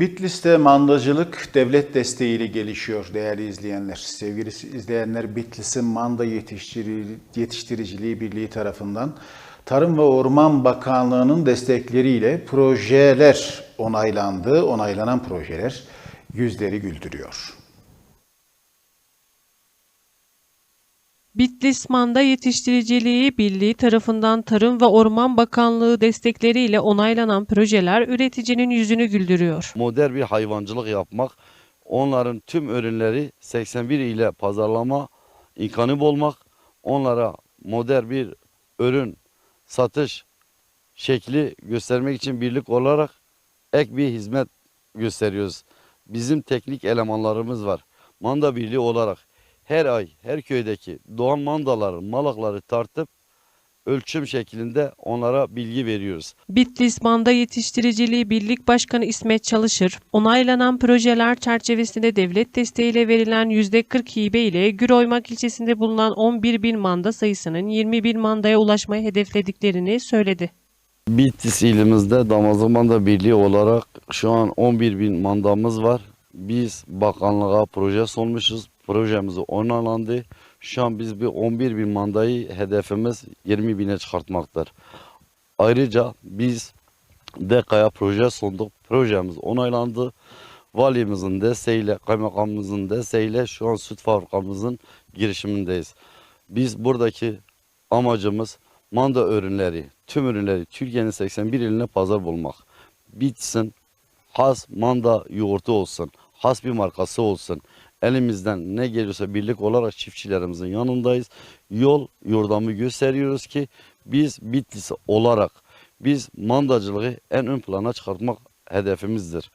Bitlis'te mandacılık devlet desteğiyle gelişiyor değerli izleyenler. Sevgili izleyenler Bitlis'in Manda Yetiştiri- Yetiştiriciliği Birliği tarafından Tarım ve Orman Bakanlığı'nın destekleriyle projeler onaylandı. Onaylanan projeler yüzleri güldürüyor. Bitlis Manda Yetiştiriciliği Birliği tarafından Tarım ve Orman Bakanlığı destekleriyle onaylanan projeler üreticinin yüzünü güldürüyor. modern bir hayvancılık yapmak, onların tüm ürünleri 81 ile pazarlama imkanı bulmak, onlara modern bir ürün satış şekli göstermek için birlik olarak ek bir hizmet gösteriyoruz. Bizim teknik elemanlarımız var. Manda Birliği olarak her ay her köydeki doğan mandaların malakları tartıp ölçüm şeklinde onlara bilgi veriyoruz. Bitlis Manda Yetiştiriciliği Birlik Başkanı İsmet Çalışır, onaylanan projeler çerçevesinde devlet desteğiyle verilen %40 hibe ile Güroymak ilçesinde bulunan 11 bin manda sayısının 20 bin mandaya ulaşmayı hedeflediklerini söyledi. Bitlis ilimizde Damazlık Manda Birliği olarak şu an 11 bin mandamız var. Biz bakanlığa proje sunmuşuz. Projemiz onaylandı. Şu an biz bir 11 bin mandayı hedefimiz 20 bine çıkartmaktır. Ayrıca biz DEKA'ya proje sunduk. Projemiz onaylandı. Valimizin desteğiyle, kaymakamımızın desteğiyle şu an süt fabrikamızın girişimindeyiz. Biz buradaki amacımız manda ürünleri, tüm ürünleri Türkiye'nin 81 iline pazar bulmak. Bitsin, has manda yoğurtu olsun, has bir markası olsun. Elimizden ne geliyorsa birlik olarak çiftçilerimizin yanındayız. Yol yordamı gösteriyoruz ki biz Bitlis olarak biz mandacılığı en ön plana çıkartmak hedefimizdir.